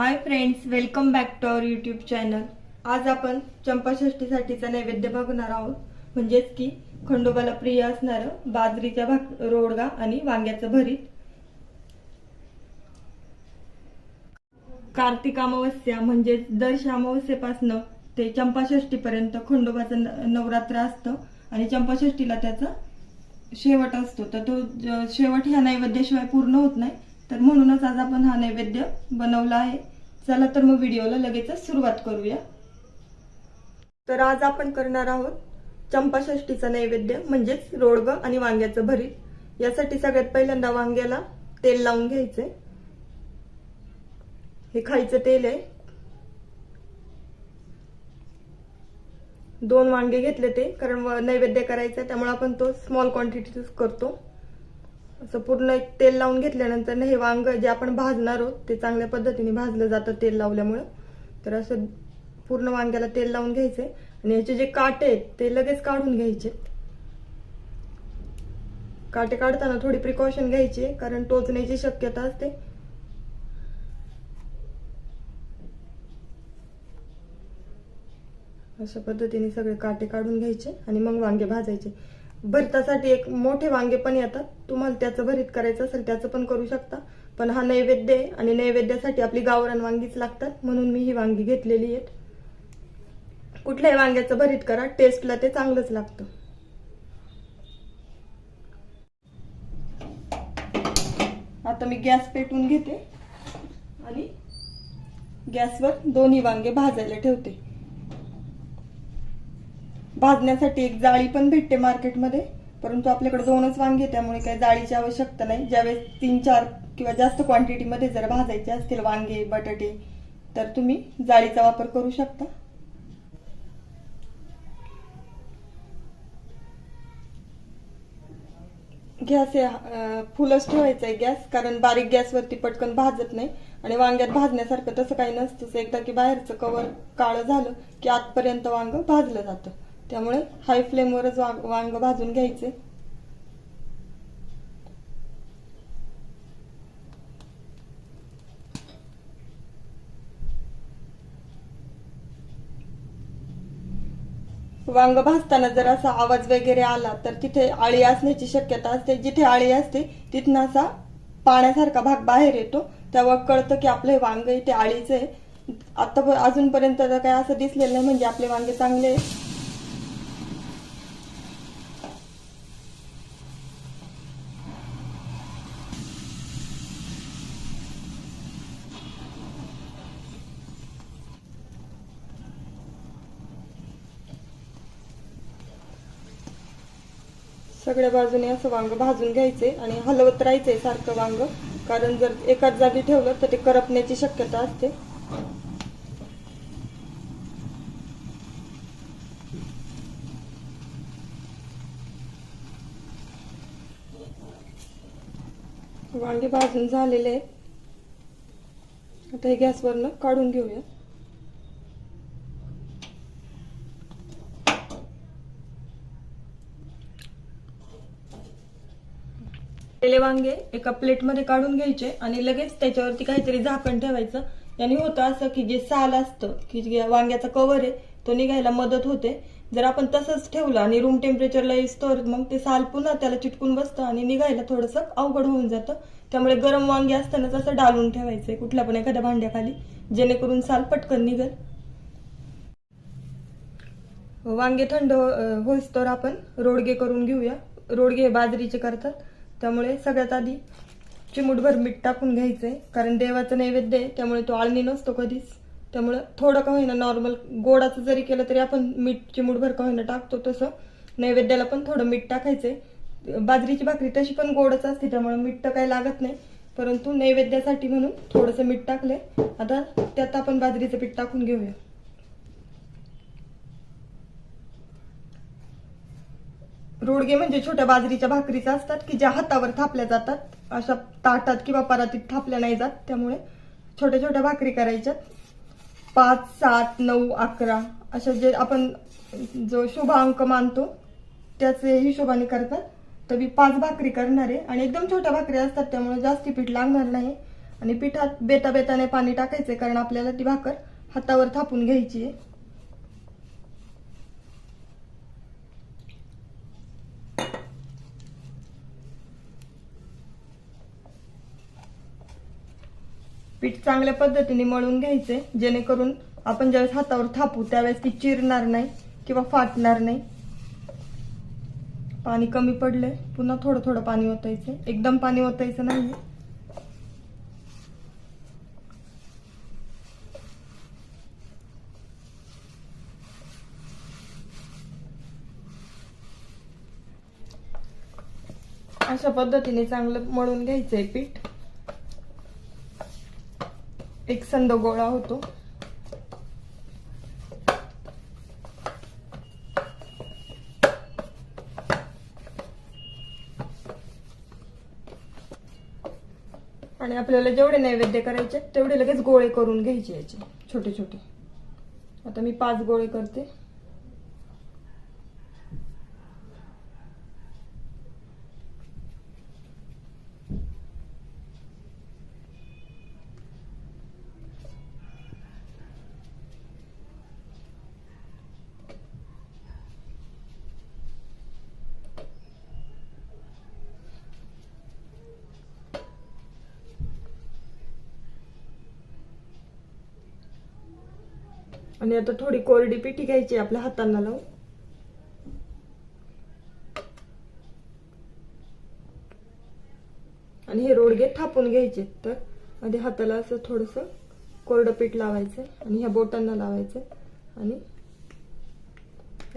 Hi friends welcome back to our YouTube channel आज आपण चंपाषष्टीसाठीचा नैवेद्य बघणार आहोत. म्हणजेच की खंडोबाला प्रिय असणारं बाजरीच्या भाक रोडगा आणि वांग्याचं भरीत. कार्तिक अमावस्या म्हणजेच दर अमावस्येपासनं ते चंपाषष्ठीपर्यंत खंडोबाचं नवरात्र असतं. आणि चंपाषष्ठीला त्याचा शेवट असतो. तर तो शेवट ह्या नैवेद्याशिवाय पूर्ण होत नाही. तर म्हणूनच आज आपण हा नैवेद्य बनवला आहे. चला तर मग व्हिडिओला लगेचच सुरुवात करूया. तर आज आपण करणार आहोत चंपाषष्टीचा नैवेद्य म्हणजेच रोडग आणि वांग्याचं भरीत. यासाठी सगळ्यात पहिल्यांदा वांग्याला तेल लावून घ्यायचे. हे खायचं तेल आहे. दोन वांगे घेतले ते कारण नैवेद्य करायचं त्यामुळे आपण तो स्मॉल क्वांटिटीच करतो. असं पूर्ण एक तेल लावून घेतल्यानंतर ना हे वांग जे आपण भाजणार आहोत ते चांगल्या पद्धतीने भाजलं जातं तेल लावल्यामुळं. तर असं पूर्ण वांग्याला तेल लावून घ्यायचे आणि याचे जे काटे आहेत ते लगेच काढून घ्यायचे. काटे काढताना थोडी प्रिकॉशन घ्यायची कारण टोचण्याची शक्यता असते. अशा पद्धतीने सगळे काटे काढून घ्यायचे आणि मग वांगे भाजायचे. भरतासाठी एक मोठे वांगे पण येतात. तुम्हाला त्याचं भरीत करायचं असेल त्याचं पण करू शकता. पण हा नैवेद्य आहे आणि नैवेद्यासाठी आपली गावरान वांगीच लागतात. म्हणून मी ही वांगी घेतलेली आहेत कुठल्याही वांग्याचं भरीत करा टेस्टला ते चांगलंच लागतं. आता मी गॅस पेटवून घेते आणि गॅसवर दोन्ही वांगे भाजायला ठेवते. भाजण्यासाठी एक जाळी पण भेटते मार्केटमध्ये परंतु आपल्याकडे दोनच वांगे त्यामुळे काही जाळीची आवश्यकता नाही. ज्यावेळेस तीन चार किंवा जास्त क्वांटिटीमध्ये जर भाजायचे असतील वांगे बटाटे तर तुम्ही जाळीचा वापर करू शकता. गॅस हे फुलच ठेवायचा आहे गॅस कारण बारीक गॅसवरती पटकन भाजत नाही आणि वांग्यात भाजण्यासारखं तसं काही नसतं एकदा की बाहेरचं कवर काळं झालं की आतपर्यंत वांग भाजलं जातं. त्यामुळे हाय फ्लेमवरच वांग वांग भाजून घ्यायचे. वांग भाजताना जर असा आवाज वगैरे आला तर तिथे आळी असण्याची शक्यता असते. जिथे आळी असते तिथनं असा पाण्यासारखा भाग बाहेर येतो. तेव्हा कळतं की आपलं हे वांग इथे आळीचं आहे. आता अजूनपर्यंत तर काय असं दिसलेलं नाही म्हणजे आपले वांगे चांगले आहे. सगळ्या बाजूने असं वांग भाजून घ्यायचे आणि हलवत राहायचंय सारखं वांग. कारण जर एकाच जागी ठेवलं तर ते करपण्याची शक्यता असते. वांगे भाजून झालेले आहेत. आता हे गॅसवरनं काढून घेऊया केले वांगे एका प्लेटमध्ये काढून घ्यायचे आणि लगेच त्याच्यावरती काहीतरी झाकण ठेवायचं. याने होतं असं की जे साल असतं की जे वांग्याचा कवर आहे तो निघायला मदत होते. जर आपण तसंच ठेवलं आणि रूम टेम्परेचरला तर मग ते साल पुन्हा त्याला चिटकून बसतं आणि निघायला थोडंसं अवघड होऊन जातं. त्यामुळे गरम वांगे असतानाच असं डालून ठेवायचं कुठल्या पण एखाद्या भांड्याखाली जेणेकरून साल पटकन निघल. वांगे थंड हो- होईस्तोवर आपण रोडगे करून घेऊया. रोडगे बाजरीचे करतात. त्यामुळे सगळ्यात आधी चिमूटभर मीठ टाकून घ्यायचं आहे कारण देवाचं नैवेद्य आहे त्यामुळे तो आळणी नसतो कधीच. त्यामुळं थोडं का होईना नॉर्मल गोडाचं जरी केलं तरी आपण मीठ चिमूटभर का होईना टाकतो तसं. नैवेद्याला पण थोडं मीठ टाकायचंय. बाजरीची भाकरी तशी पण गोडच असते त्यामुळे मीठ तर काही लागत नाही. परंतु नैवेद्यासाठी म्हणून थोडंसं मीठ टाकलंय. आता त्यात आपण बाजरीचं पीठ टाकून घेऊया. रोडगे म्हणजे छोट्या बाजरीच्या भाकरीच्या असतात की ज्या हातावर थापल्या जातात. अशा ताटात किंवा परातीत थापल्या नाही जात. त्यामुळे छोट्या छोट्या भाकरी करायच्या. पाच सात नऊ अकरा अशा जे आपण जो शुभ अंक मानतो त्याचे हिशोबाने करतात. तर मी पाच भाकरी करणार आहे आणि एकदम छोट्या भाकरी असतात त्यामुळे जास्ती पीठ लागणार नाही. आणि पिठात बेता बेताने पाणी टाकायचंय कारण आपल्याला ती भाकर हातावर थापून घ्यायची आहे. पीठ चांगल्या पद्धतीने मळून घ्यायचे जेणेकरून आपण ज्यावेळेस हातावर थापू त्यावेळेस ती चिरणार नाही किंवा फाटणार नाही. पाणी कमी पडले पुन्हा थोडं थोडं पाणी ओतायचं. एकदम पाणी ओतायचं नाही. अशा पद्धतीने चांगलं मळून घ्यायचंय पीठ. एक संद गोळा होतो. आणि आपल्याला जेवढे नैवेद्य करायचे तेवढे लगेच गोळे करून घ्यायचे याचे छोटे छोटे आता मी पाच गोळे करते. आणि आता थोडी कोरडी पिठी घ्यायची आपल्या हातांना लावून. आणि हे रोडगे थापून घ्यायचे तर. आधी हाताला असं थोडस कोरडं पीठ लावायचं आणि ह्या बोटांना लावायचं आणि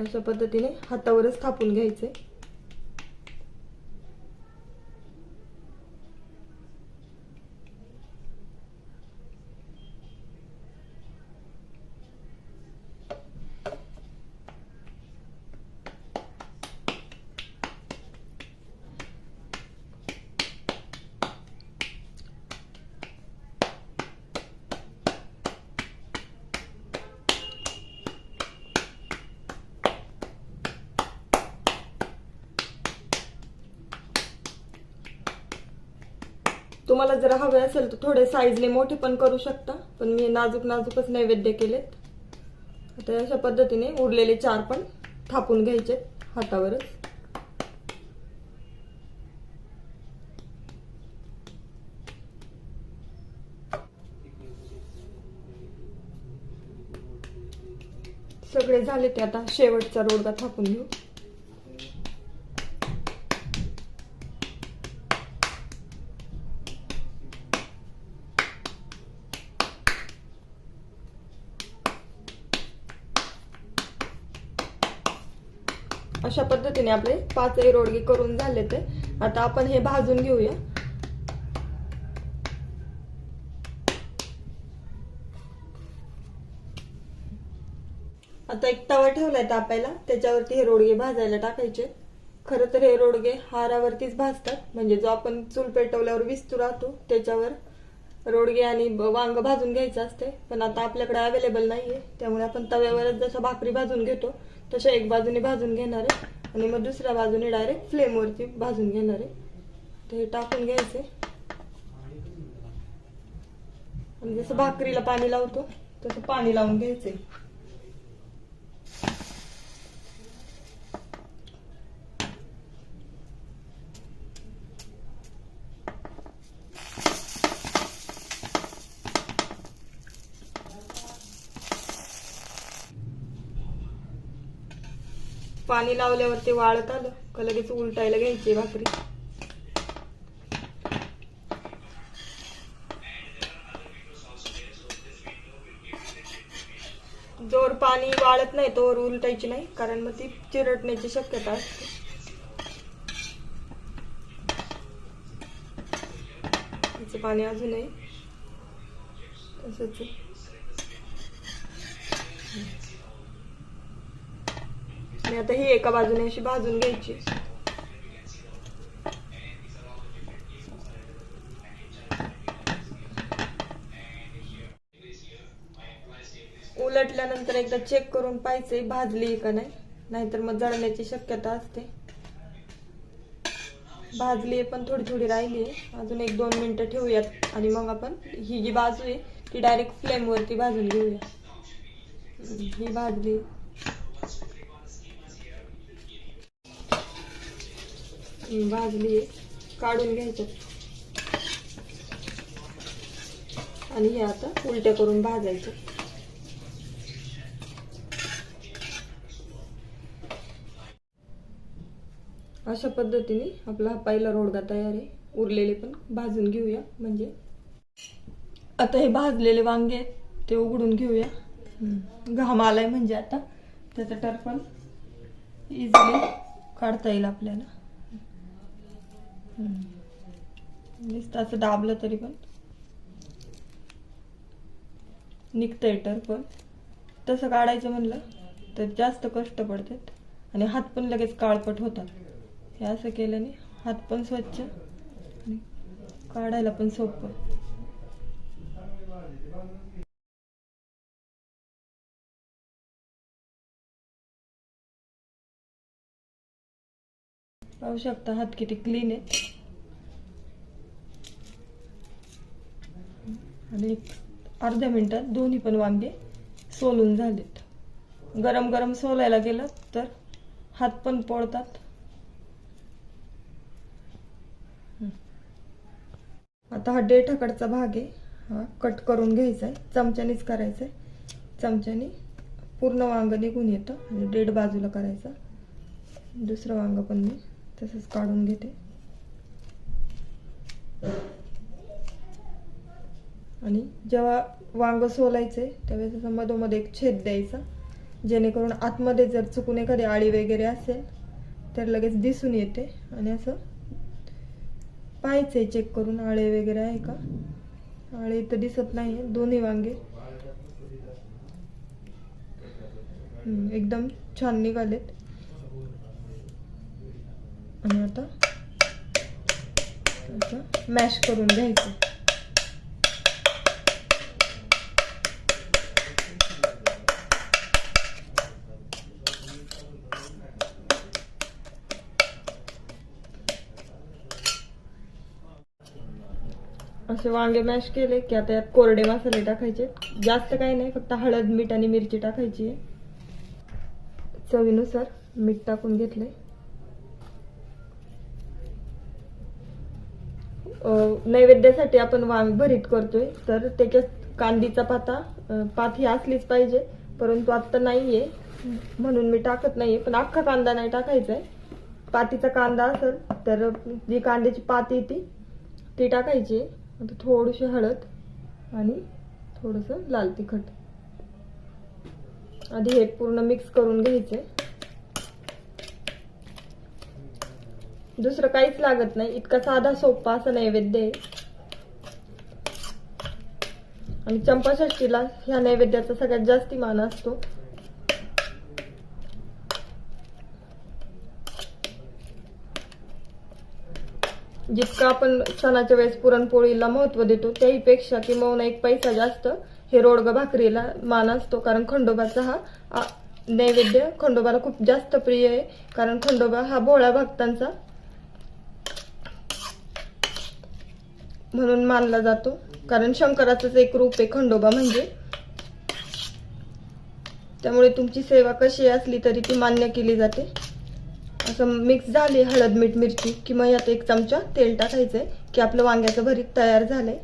अशा पद्धतीने हातावरच थापून घ्यायचंय. तुम्हाला जर हवे असेल तर थोडे साईजने मोठे पण करू शकता. पण मी नाजूक नाजूकच नैवेद्य केलेत. आता अशा पद्धतीने उरलेले चार पण थापून घ्यायचे हातावरच. सगळे झाले ते आता शेवटचा रोडगा थापून घेऊ. अशा आपले पाचही रोडगे करून झाले ते. आता आपण हे भाजून घेऊया. आता एक तवा ठेवलाय तापायला. त्याच्यावरती हे रोडगे भाजायला टाकायचे. खर तर हे रोडगे हारावरतीच भाजतात. म्हणजे जो आपण चूल पेटवल्यावर विस्तू राहतो त्याच्यावर रोडगे आणि वांग भाजून घ्यायचं असते. पण आता आपल्याकडे अवेलेबल नाहीये. त्यामुळे आपण तव्यावरच जसं भाकरी भाजून घेतो तशा एक बाजूने भाजून घेणार आहे. आणि मग दुसऱ्या बाजूने डायरेक्ट फ्लेमवरती भाजून घेणार आहे. तर हे टाकून घ्यायचे आणि जसं भाकरीला पाणी लावतो तसं पाणी लावून घ्यायचंय. पाणी लावल्यावर ते वाळत आलं. का लगेच उलटायला घ्यायची भाकरी. जोर पाणी वाळत नाही तोवर उलटायची नाही कारण मग ती चिरटण्याची शक्यता असते. तिचं पाणी अजूनही तसंच आता ही एका बाजूने अशी भाजून घ्यायची. उलटल्यानंतर एकदा चेक करून पाहिजे भाजली का नाही. नाहीतर मग जळण्याची शक्यता असते. भाजली आहे पण थोडी थोडी राहिली आहे. अजून एक दोन मिनटं ठेवूयात आणि मग आपण ही जी बाजू आहे ती डायरेक्ट फ्लेमवरती भाजून घेऊया. ही भाजली. भाजली काढून घ्यायचं. आणि हे आता उलट्या करून भाजायचं. अशा पद्धतीने आपला हा पहिला रोडगा तयार आहे. उरलेले पण भाजून घेऊया. म्हणजे आता हे भाजलेले वांगे आहेत ते उघडून घेऊया. घाम आलाय म्हणजे आता. त्याचं टरपण इझिली काढता येईल आपल्याला. नुसतं असं दाबलं तरी पण. निघतंय टरपण तसं काढायचं म्हणलं तर जास्त कष्ट पडतात. आणि हात पण लगेच काळपट होतात. हे असं केल्याने हात पण स्वच्छ आणि काढायला पण सोपं. पाहू शकता हात किती क्लीन आहे. आणि एक अर्ध्या मिनिटात दोन्ही पण वांगे सोलून झालेत. गरम गरम सोलायला गेलं तर हात पण पोळतात. आता हा डेठाकडचा भाग आहे. हा कट करून घ्यायचा आहे चमच्यानीच करायचा आहे चमच्यानी पूर्ण वांग निघून येतं आणि डेड बाजूला करायचा. दुसरं वांग पण मी तसंच काढून घेते. आणि जेव्हा वांग सोलायचे त्यावेळेस असं मधोमध एक छेद द्यायचा. जेणेकरून आतमध्ये जर चुकून एखादी आळी वगैरे असेल तर लगेच दिसून येते. आणि असं पाहायचंय चेक करून आळे वगैरे आहे का? आळे तर दिसत नाही दोन्ही वांगे. एकदम छान निघालेत. आणि आता असं मॅश करून घ्यायचं. असे वांगे मॅश केले की आता यात कोरडे मसाले टाकायचे. जास्त काही नाही फक्त हळद मीठ आणि मिरची टाकायची चवीनुसार मीठ टाकून घेतले नैवेद्यासाठी आपण वांग भरीत करतोय. तर त्याच्यात कांदीचा पाता पात ही असलीच पाहिजे परंतु आत्ता नाहीये. म्हणून मी टाकत नाहीये पण अख्खा कांदा नाही टाकायचा आहे. पातीचा कांदा असेल तर जी कांद्याची पाती येते ती टाकायची आता थोडीशी हळद आणि थोडंसं लाल तिखट. आधी हे पूर्ण मिक्स करून घ्यायचे दुसरं काहीच लागत नाही. इतका साधा सोपा असं नैवेद्य आहे. आणि चंपाषष्टीला ह्या नैवेद्याचा सगळ्यात जास्ती मान असतो. जितकं आपण सणाच्या वेळेस पुरणपोळीला महत्त्व देतो त्याहीपेक्षा किंवा एक पैसा जास्त हे रोडग भाकरीला मान असतो. कारण खंडोबाचा हा नैवेद्य खंडोबाला खूप जास्त प्रिय आहे. कारण खंडोबा हा भोळ्या भक्तांचा म्हणून मानला जातो. कारण शंकराचंच एक रूप आहे खंडोबा म्हणजे. त्यामुळे तुमची सेवा कशी असली तरी ती मान्य केली जाते. असं मिक्स झाली हळद मीठ मिरची की मग यात एक चमचा तेल टाकायचंय की आपलं वांग्याचं भरीत तयार झालंय.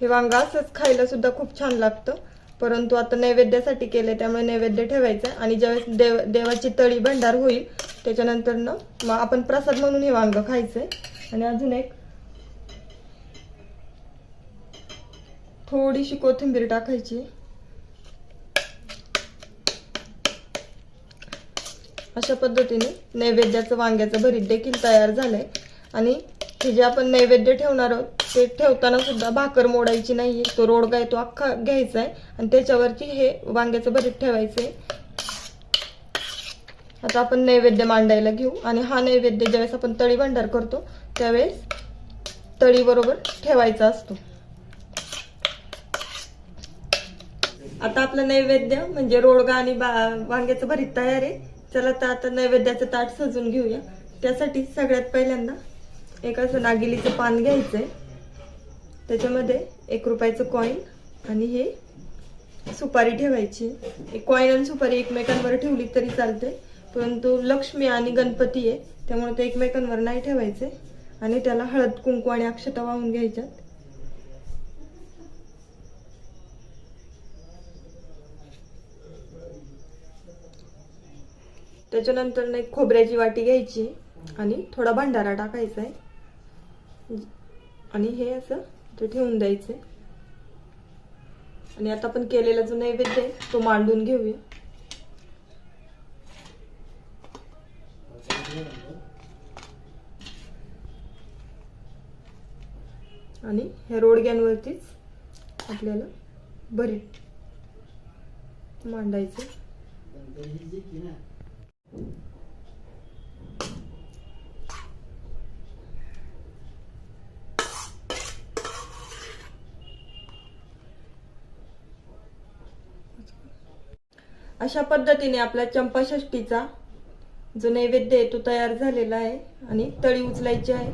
हे वांगा असंच खायला सुद्धा खूप छान लागतं. परंतु आता नैवेद्यासाठी केले त्यामुळे नैवेद्य ठेवायचं आणि ज्यावेळेस देव देवाची तळी भंडार होईल त्याच्यानंतर न मग आपण प्रसाद म्हणून हे वांग खायचंय. आणि अजून एक थोडीशी कोथिंबीर टाकायची. अशा पद्धतीने नैवेद्याचं वांग्याचं भरीत देखील तयार झालंय. आणि हे जे आपण नैवेद्य ठेवणार आहोत ते ठेवताना सुद्धा भाकर मोडायची नाहीये. तो रोडगा आहे तो अख्खा घ्यायचा आहे आणि त्याच्यावरती हे वांग्याचं भरीत ठेवायचं आहे आता आपण नैवेद्य मांडायला घेऊ आणि हा नैवेद्य ज्यावेळेस आपण तळी भंडार करतो त्यावेळेस तळी बरोबर ठेवायचा असतो. आता आपलं नैवेद्य म्हणजे रोडगा आणि वांग्याचं भरीत तयार आहे. चला तर आता नैवेद्याचं ताट सजून घेऊया. त्यासाठी सगळ्यात पहिल्यांदा एक असं नागिलीचं पान घ्यायचं आहे त्याच्यामध्ये एक रुपयाचं कॉईन आणि हे सुपारी ठेवायची. एक कॉईन आणि सुपारी एकमेकांवर ठेवली तरी चालते परंतु लक्ष्मी आणि गणपती आहे त्यामुळे ते एकमेकांवर नाही ठेवायचे. आणि त्याला हळद कुंकू आणि अक्षता वाहून घ्यायच्यात. त्याच्यानंतर ना एक खोबऱ्याची वाटी घ्यायची आणि थोडा भंडारा टाकायचा आहे. आणि हे असं ते ठेवून द्यायचे. आणि आता आपण केलेला जो नैवेद्य आहे तो मांडून घेऊया. आणि ह्या रोडग्यांवरतीच आपल्याला भरीत मांडायचं. अशा पद्धतीने आपला चंपाषष्टीचा जो नैवेद्य आहे तो तयार झालेला आहे आणि तळी उचलायची आहे.